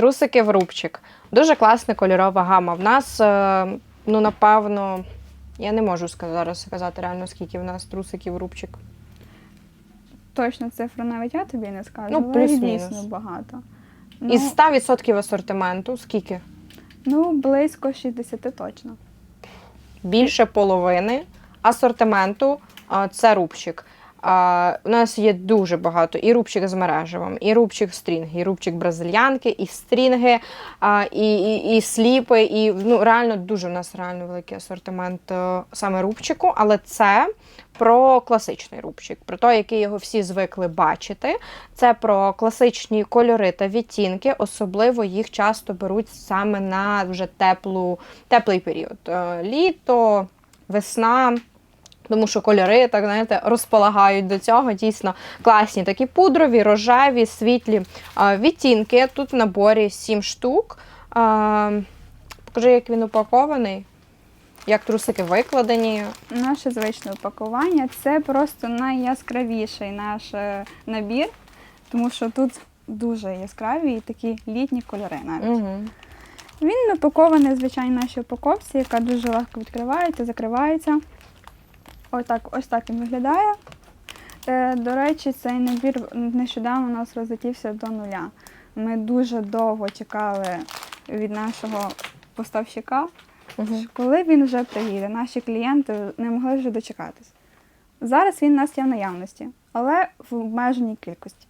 Трусики в рубчик. Дуже класна кольорова гама. В нас, е, ну, напевно, я не можу зараз сказати реально, скільки в нас трусиків в рубчик. Точно цифру навіть я тобі не скажу, Ну, плюс-мінус. дійсно багато. Ну, Із 100% асортименту, скільки? ну, близько 60 точно. Більше половини асортименту це рубчик. А, у нас є дуже багато і рубчик з мережевим, і рубчик стрінги, і рубчик бразильянки, і стрінги, а, і, і, і сліпи, і ну, реально дуже у нас реально великий асортимент е, саме рубчику, але це про класичний рубчик, про той, який його всі звикли бачити. Це про класичні кольори та відтінки, особливо їх часто беруть саме на вже теплу, теплий період. Е, Літо, весна. Тому що кольори, так знаєте, розполагають до цього. Дійсно класні такі пудрові, рожеві, світлі а, відтінки. Тут в наборі 7 штук. А, покажи, як він упакований, як трусики викладені. Наше звичне упакування це просто найяскравіший наш е, набір, тому що тут дуже яскраві і такі літні кольори навіть. Угу. Він упакований в звичайній нашій упаковці, яка дуже легко відкривається, закривається. Ось так, ось так він виглядає. Е, До речі, цей набір нещодавно у нас розлетівся до нуля. Ми дуже довго чекали від нашого поставщика, коли він вже приїде. Наші клієнти не могли вже дочекатись. Зараз він у нас є в наявності, але в обмеженій кількості.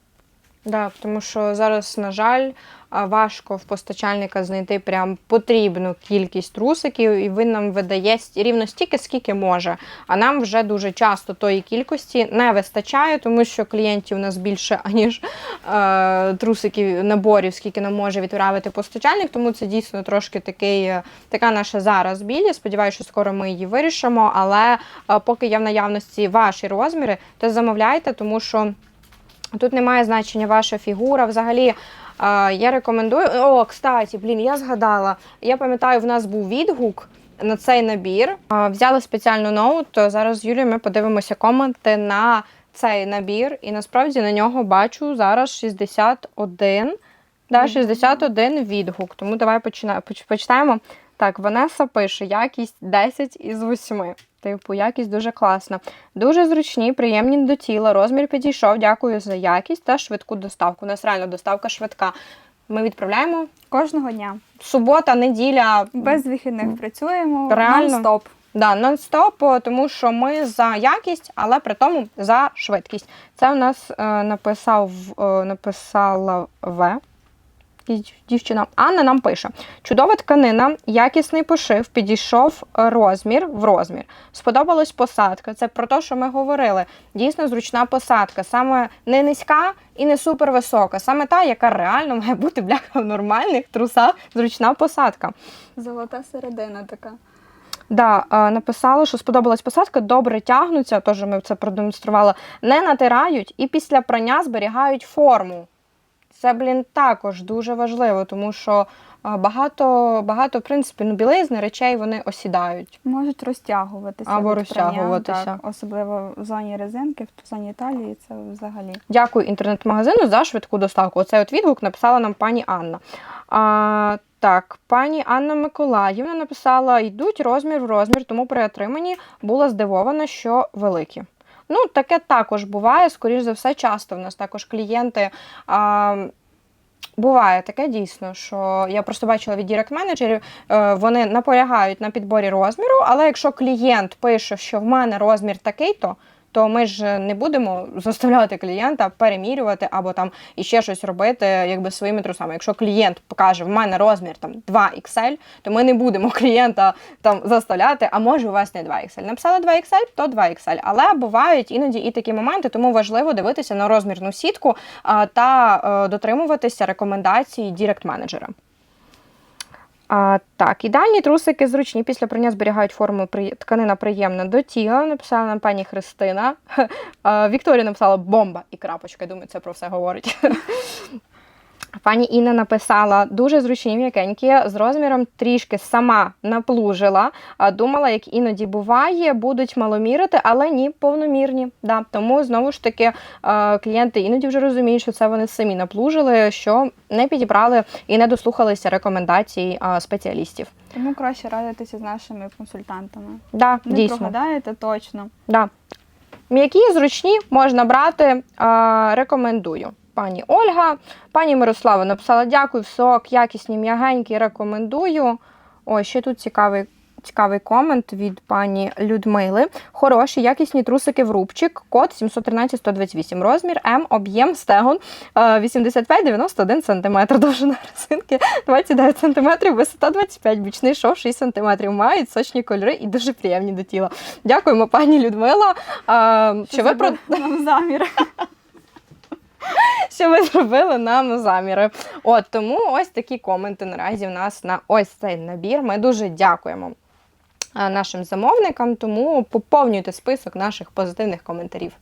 Да, тому що зараз, на жаль, важко в постачальника знайти прям потрібну кількість трусиків, і він нам видає рівно стільки, скільки може. А нам вже дуже часто тої кількості не вистачає, тому що клієнтів у нас більше, аніж е, трусиків наборів, скільки нам може відправити постачальник. Тому це дійсно трошки такий, е, така наша зараз біль. Сподіваюся, що скоро ми її вирішимо. Але е, поки є в наявності ваші розміри, то замовляйте, тому що. Тут немає значення ваша фігура. Взагалі, е, я рекомендую. О, кстати, блін, я згадала. Я пам'ятаю, в нас був відгук на цей набір. Е, Взяли спеціальну ноут. Зараз з Юлією ми подивимося коменти на цей набір. І насправді на нього бачу зараз 61. Да, 61 відгук. Тому давай почина- поч- почитаємо. Так, Ванеса пише: якість 10 із 8. Типу, якість дуже класна. Дуже зручні, приємні до тіла. Розмір підійшов. Дякую за якість та швидку доставку. У нас реально доставка швидка. Ми відправляємо Кожного дня. субота, неділя. Без вихідних працюємо Реально? нон-стоп. Да, нон-стоп, тому що ми за якість, але при тому за швидкість. Це у нас е, написав, е, написала В. якась Дівчина Анна нам пише: чудова тканина, якісний пошив, підійшов розмір в розмір. Сподобалась посадка. Це про те, що ми говорили. Дійсно зручна посадка, саме не низька і не супервисока, саме та, яка реально має бути бляха в нормальних трусах. Зручна посадка. Золота середина така. Да, е, написала, що сподобалась посадка, добре тягнуться, теж ми це продемонстрували, не натирають і після прання зберігають форму. Це, блін, також дуже важливо, тому що багато, багато в принципі, ну, білизни, речей вони осідають. Можуть розтягуватися. Або від прання, розтягуватися. так, особливо в зоні резинки, в зоні талії це взагалі. Дякую інтернет-магазину за швидку доставку. Оцей от відгук написала нам пані Анна. А, так, пані Анна Миколаївна написала: йдуть розмір в розмір, тому при отриманні була здивована, що великі. Ну, таке також буває, скоріш за все, часто в нас також клієнти. А, Буває таке дійсно, що я просто бачила від дірект-менеджерів, е, вони наполягають на підборі розміру, але якщо клієнт пише, що в мене розмір такий-то, то ми ж не будемо заставляти клієнта перемірювати або там іще щось робити якби своїми трусами. Якщо клієнт покаже, в мене розмір там 2XL, то ми не будемо клієнта там заставляти, а може у вас не 2XL. Написали 2XL, то 2XL. Але бувають іноді і такі моменти, тому важливо дивитися на розмірну сітку та е, дотримуватися рекомендацій дірект-менеджера. А, так, ідеальні трусики зручні після прання зберігають форму при... тканина приємна до тіла. Написала нам пані Христина. А, Вікторія написала бомба і крапочка. Я думаю, це про все говорить. Пані Інна написала дуже зручні м'якенькі, з розміром трішки сама наплужила. Думала, як іноді буває, будуть маломірити, але ні, повномірні. Да. Тому знову ж таки е, клієнти іноді вже розуміють, що це вони самі наплужили, що не підібрали і не дослухалися рекомендацій е, спеціалістів. Тому краще радитися з нашими консультантами. Да, Не дійсно. прогадаєте точно. Да. М'які, зручні можна брати. Рекомендую. Пані Ольга, пані Мирослава написала: дякую, сок, якісні, м'ягенькі, рекомендую. О, ще тут цікавий. Цікавий комент від пані Людмили. Хороші, якісні трусики в рубчик, код 713-128, розмір М, об'єм стегон е, 85-91 см, довжина резинки 29 см, висота 25, бічний шов 6 см. Мають сочні кольори і дуже приємні до тіла. Дякуємо, пані Людмила. е, Що ви, про... нам замір. що ви зробили нам заміри. От тому ось такі коменти наразі в нас на ось цей набір. Ми дуже дякуємо е, нашим замовникам, тому поповнюйте список наших позитивних коментарів.